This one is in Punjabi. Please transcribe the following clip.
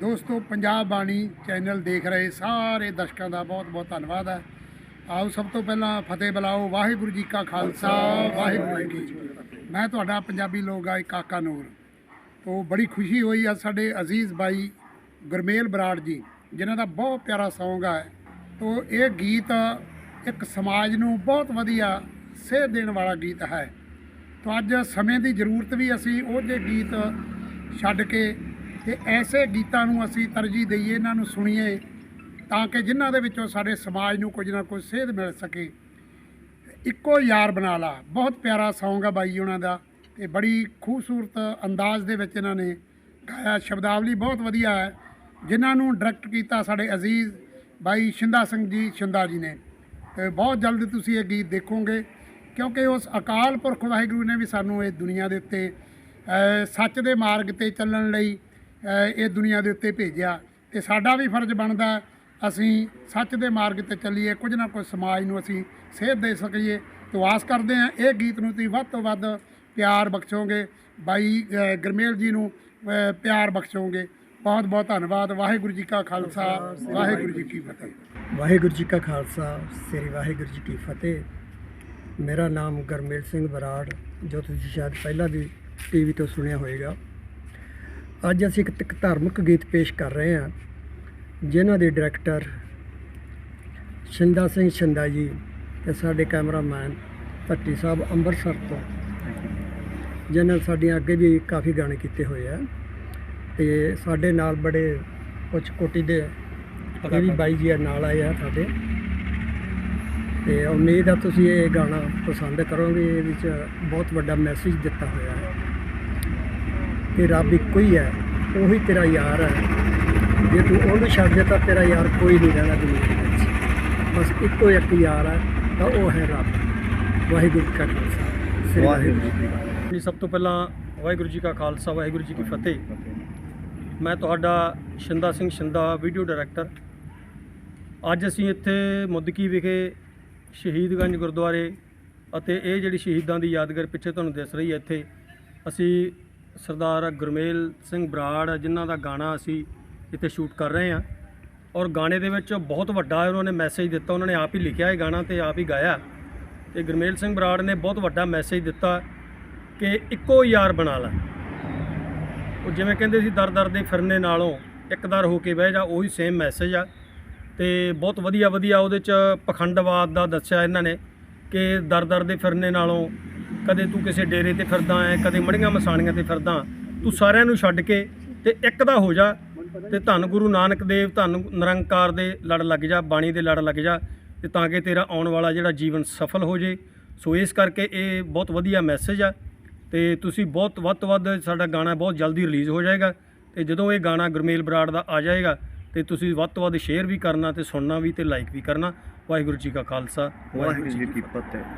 ਦੋਸਤੋ, ਪੰਜਾਬ ਬਾਣੀ ਚੈਨਲ ਦੇਖ ਰਹੇ ਸਾਰੇ ਦਰਸ਼ਕਾਂ ਦਾ ਬਹੁਤ-ਬਹੁਤ ਧੰਨਵਾਦ ਹੈ। ਆਓ ਸਭ ਤੋਂ ਪਹਿਲਾਂ ਫਤਿਹ ਬੁਲਾਓ, ਵਾਹਿਗੁਰੂ ਜੀ ਕਾ ਖਾਲਸਾ, ਵਾਹਿਗੁਰੂ ਜੀ ਕੀ ਫਤਿਹ। ਮੈਂ ਤੁਹਾਡਾ ਪੰਜਾਬੀ ਲੋਕ ਗਾਇਕ ਕਾਕਾ ਨੂਰ। ਤੋਂ ਬੜੀ ਖੁਸ਼ੀ ਹੋਈ ਆ ਸਾਡੇ ਅਜ਼ੀਜ਼ ਬਾਈ ਗੁਰਮੇਲ ਬਰਾੜ ਜੀ, ਜਿਨ੍ਹਾਂ ਦਾ ਬਹੁਤ ਪਿਆਰਾ ਸੌਂਗ ਹੈ। ਤੋਂ ਇਹ ਗੀਤ ਇੱਕ ਸਮਾਜ ਨੂੰ ਬਹੁਤ ਵਧੀਆ ਸੇਧ ਦੇਣ ਵਾਲਾ ਗੀਤ ਹੈ। ਤੋਂ ਅੱਜ ਸਮੇਂ ਦੀ ਜ਼ਰੂਰਤ ਵੀ ਅਸੀਂ ਉਹ ਜਿਹੇ ਗੀਤ ਛੱਡ ਕੇ ਤੇ ਐਸੇ ਗੀਤਾਂ ਨੂੰ ਅਸੀਂ ਤਰਜੀਹ ਦਈਏ, ਇਹਨਾਂ ਨੂੰ ਸੁਣੀਏ, ਤਾਂ ਕਿ ਜਿਨ੍ਹਾਂ ਦੇ ਵਿੱਚੋਂ ਸਾਡੇ ਸਮਾਜ ਨੂੰ ਕੁਝ ਨਾ ਕੁਝ ਸੇਧ ਮਿਲ ਸਕੇ। ਇੱਕੋ ਯਾਰ ਬਣਾ ਲਾ। ਬਹੁਤ ਪਿਆਰਾ ਸੌਂਗ ਆ ਬਾਈ ਉਹਨਾਂ ਦਾ, ਤੇ ਬੜੀ ਖੂਬਸੂਰਤ ਅੰਦਾਜ਼ ਦੇ ਵਿੱਚ ਇਹਨਾਂ ਨੇ ਗਾਇਆ। ਸ਼ਬਦਾਵਲੀ ਬਹੁਤ ਵਧੀਆ ਹੈ। ਜਿਨ੍ਹਾਂ ਨੂੰ ਡਾਇਰੈਕਟ ਕੀਤਾ ਸਾਡੇ ਅਜ਼ੀਜ਼ ਬਾਈ ਸ਼ਿੰਦਾ ਸਿੰਘ ਜੀ, ਸ਼ਿੰਦਾ ਜੀ ਨੇ। ਤੇ ਬਹੁਤ ਜਲਦ ਤੁਸੀਂ ਇਹ ਗੀਤ ਦੇਖੋਗੇ, ਕਿਉਂਕਿ ਉਸ ਅਕਾਲ ਪੁਰਖ ਵਾਹਿਗੁਰੂ ਨੇ ਵੀ ਸਾਨੂੰ ਇਹ ਦੁਨੀਆ ਦੇ ਉੱਤੇ ਸੱਚ ਦੇ ਮਾਰਗ ਤੇ ਚੱਲਣ ਲਈ ਇਹ ਦੁਨੀਆ ਦੇ ਉੱਤੇ ਭੇਜਿਆ ਤੇ ਸਾਡਾ ਵੀ ਫਰਜ਼ ਬਣਦਾ ਅਸੀਂ ਸੱਚ ਦੇ ਮਾਰਗ ਤੇ ਚੱਲੀਏ ਕੁਝ ਨਾ ਕੁਝ ਸਮਾਜ ਨੂੰ ਅਸੀਂ ਸੇਧ ਦੇ ਸਕੀਏ। ਤੋਂ ਆਸ ਕਰਦੇ ਹਾਂ ਇਹ ਗੀਤ ਨੂੰ ਤੁਸੀਂ ਵੱਧ ਤੋਂ ਵੱਧ ਪਿਆਰ ਬਖਸ਼ੋਗੇ। ਬਾਈ ਅ, ਗੁਰਮੇਲ ਜੀ ਨੂੰ ਪਿਆਰ ਬਖਸ਼ੋਗੇ। ਬਹੁਤ ਬਹੁਤ ਧੰਨਵਾਦ। ਵਾਹਿਗੁਰੂ ਜੀ ਕਾ ਖਾਲਸਾ ਵਾਹਿਗੁਰੂ ਜੀ ਕੀ ਫਤਿਹ। ਵਾਹਿਗੁਰੂ ਜੀ ਕਾ ਖਾਲਸਾ ਸ੍ਰੀ ਵਾਹਿਗੁਰੂ ਜੀ ਕੀ ਫਤਿਹ। ਮੇਰਾ ਨਾਮ ਗਰਮੇਲ ਸਿੰਘ ਬਰਾੜ ਜੋ ਤੁਸੀਂ ਸ਼ਾਇਦ ਪਹਿਲਾਂ ਵੀ ਟੀਵੀ ਤੋਂ ਸੁਣਿਆ ਹੋਵੇਗਾ ਅੱਜ ਅਸੀਂ ਇੱਕ ਤ- ਧਾਰਮਿਕ ਗੀਤ ਪੇਸ਼ ਕਰ ਰਹੇ ਹਾਂ, ਜਿਨ੍ਹਾਂ ਦੇ ਡਾਇਰੈਕਟਰ ਸ਼ਿੰਦਾ ਸਿੰਘ ਸ਼ਿੰਦਾ ਜੀ ਤੇ ਸਾਡੇ ਕੈਮਰਾਮੈਨ ਭੱਟੀ ਸਾਹਿਬ ਅੰਮ੍ਰਿਤਸਰ ਤੋਂ, ਜਿਨ੍ਹਾਂ ਸਾਡੀਆਂ ਅੱਗੇ ਵੀ ਕਾਫੀ ਗਾਣੇ ਕੀਤੇ ਹੋਏ ਆ। ਤੇ ਸਾਡੇ ਨਾਲ ਬੜੇ ਉੱਚ ਕੋਟੀ ਦੇ ਇਹ ਵੀ ਬਾਈ ਜੀ ਨਾਲ ਆਏ ਆ ਸਾਡੇ। ਤੇ ਉਮੀਦ ਆ ਤੁਸੀਂ ਇਹ ਗਾਣਾ ਪਸੰਦ ਕਰੋਗੇ, ਇਹਦੇ ਵਿੱਚ ਬਹੁਤ ਵੱਡਾ ਮੈਸੇਜ ਦਿੱਤਾ ਹੋਇਆ ਹੈ। ਕਿ ਰੱਬ ਇੱਕੋ ਹੀ ਹੈ ਉਹੀ ਤੇਰਾ ਯਾਰ ਹੈ। ਜੇ ਤੂੰ ਉਹਨੂੰ ਛੱਡ ਦੇ ਤਾਂ ਤੇਰਾ ਯਾਰ ਕੋਈ ਨਹੀਂ ਰਹਿਣਾ ਦੁਨੀਆ ਵਿੱਚ। ਬਸ ਇੱਕੋ ਇੱਕ ਯਾਰ ਹੈ ਤਾਂ ਉਹ ਹੈ ਰੱਬ। ਵਾਹਿਗੁਰੂ ਕਾ ਖਾਲਸਾ। ਵਾਹਿਗੁਰੂ ਜੀ ਕੀ ਫਤਿਹ। ਜੀ ਸਭ ਤੋਂ ਪਹਿਲਾਂ ਵਾਹਿਗੁਰੂ ਜੀ ਕਾ ਖਾਲਸਾ ਵਾਹਿਗੁਰੂ ਜੀ ਕੀ ਫਤਿਹ। ਮੈਂ ਤੁਹਾਡਾ ਸ਼ਿੰਦਾ ਸਿੰਘ ਸ਼ਿੰਦਾ ਵੀਡੀਓ ਡਾਇਰੈਕਟਰ। ਅੱਜ ਅਸੀਂ ਇੱਥੇ ਮੁੱਦਕੀ ਵਿਖੇ ਸ਼ਹੀਦਗੰਜ ਗੁਰਦੁਆਰੇ ਅਤੇ ਇਹ ਜਿਹੜੀ ਸ਼ਹੀਦਾਂ ਦੀ ਯਾਦਗਾਰ ਪਿੱਛੇ ਤੁਹਾਨੂੰ ਦਿਸ ਰਹੀ ਹੈ ਇੱਥੇ ਅਸੀਂ ਸਰਦਾਰ ਗੁਰਮੇਲ ਸਿੰਘ ਬਰਾੜ, ਜਿਨ੍ਹਾਂ ਦਾ ਗਾਣਾ ਅਸੀਂ ਇੱਥੇ ਸ਼ੂਟ ਕਰ ਰਹੇ ਹਾਂ। ਔਰ ਗਾਣੇ ਦੇ ਵਿੱਚ ਬਹੁਤ ਵੱਡਾ ਉਹਨਾਂ ਨੇ ਮੈਸੇਜ ਦਿੱਤਾ, ਉਹਨਾਂ ਨੇ ਆਪ ਹੀ ਲਿਖਿਆ ਇਹ ਗਾਣਾ ਤੇ ਆਪ ਹੀ ਗਾਇਆ। ਤੇ ਗੁਰਮੇਲ ਸਿੰਘ ਬਰਾੜ ਨੇ ਬਹੁਤ ਵੱਡਾ ਮੈਸੇਜ ਦਿੱਤਾ ਕਿ ਇੱਕੋ ਯਾਰ ਬਣਾ ਲੈ। ਉਹ ਜਿਵੇਂ ਕਹਿੰਦੇ ਸੀ, ਦਰ ਦਰ ਦੇ ਫਿਰਨੇ ਨਾਲੋਂ ਇੱਕ ਦਰ ਹੋ ਕੇ ਬਹਿ ਜਾ, ਉਹੀ ਸੇਮ ਮੈਸੇਜ ਆ। ਤੇ ਬਹੁਤ ਵਧੀਆ ਵਧੀਆ ਉਹਦੇ ਚ ਪਖੰਡਵਾਦ ਦਾ ਦੱਸਿਆ ਇਹਨਾਂ ਨੇ ਕਿ ਦਰ ਦਰ ਦੇ ਫਿਰਨੇ ਨਾਲੋਂ ਕਦੇ ਤੂੰ ਕਿਸੇ ਡੇਰੇ ਤੇ ਫਿਰਦਾ ਐ, ਕਦੇ ਮੜੀਆਂ ਮਸਾਣੀਆਂ ਤੇ ਫਿਰਦਾ, ਤੂੰ ਸਾਰਿਆਂ ਨੂੰ ਛੱਡ ਕੇ ਤੇ ਇੱਕ ਦਾ ਹੋ ਜਾ ਤੇ ਧੰਨ ਗੁਰੂ ਨਾਨਕ ਦੇਵ, ਧੰਨ ਨਿਰੰਕਾਰ ਦੇ ਲੜ ਲੱਗ ਜਾ, ਬਾਣੀ ਦੇ ਲੜ ਲੱਗ ਜਾ ਤੇ ਤਾਂ ਕਿ ਤੇਰਾ ਆਉਣ ਵਾਲਾ ਜਿਹੜਾ ਜੀਵਨ ਸਫਲ ਹੋ ਜੇ। ਸੋ ਇਸ ਕਰਕੇ ਇਹ ਬਹੁਤ ਵਧੀਆ ਮੈਸੇਜ ਆ ਤੇ ਤੁਸੀਂ ਬਹੁਤ ਵੱਧ ਤੋਂ ਵੱਧ ਸਾਡਾ ਗਾਣਾ ਬਹੁਤ ਜਲਦੀ ਰਿਲੀਜ਼ ਹੋ ਜਾਏਗਾ ਤੇ ਜਦੋਂ ਇਹ ਗਾਣਾ ਗੁਰਮੇਲ ਬਰਾੜ ਦਾ ਆ ਜਾਏਗਾ ਤੇ ਤੁਸੀਂ ਵੱਧ ਤੋਂ ਵੱਧ ਸ਼ੇਅਰ ਵੀ ਕਰਨਾ ਤੇ ਸੁਣਨਾ ਵੀ ਤੇ ਲਾਈਕ ਵੀ ਕਰਨਾ। ਵਾਹਿਗੁਰੂ ਜੀ ਕਾ ਖਾਲਸਾ, ਵਾਹਿਗੁਰੂ ਜੀ ਕੀ ਫਤਿਹ।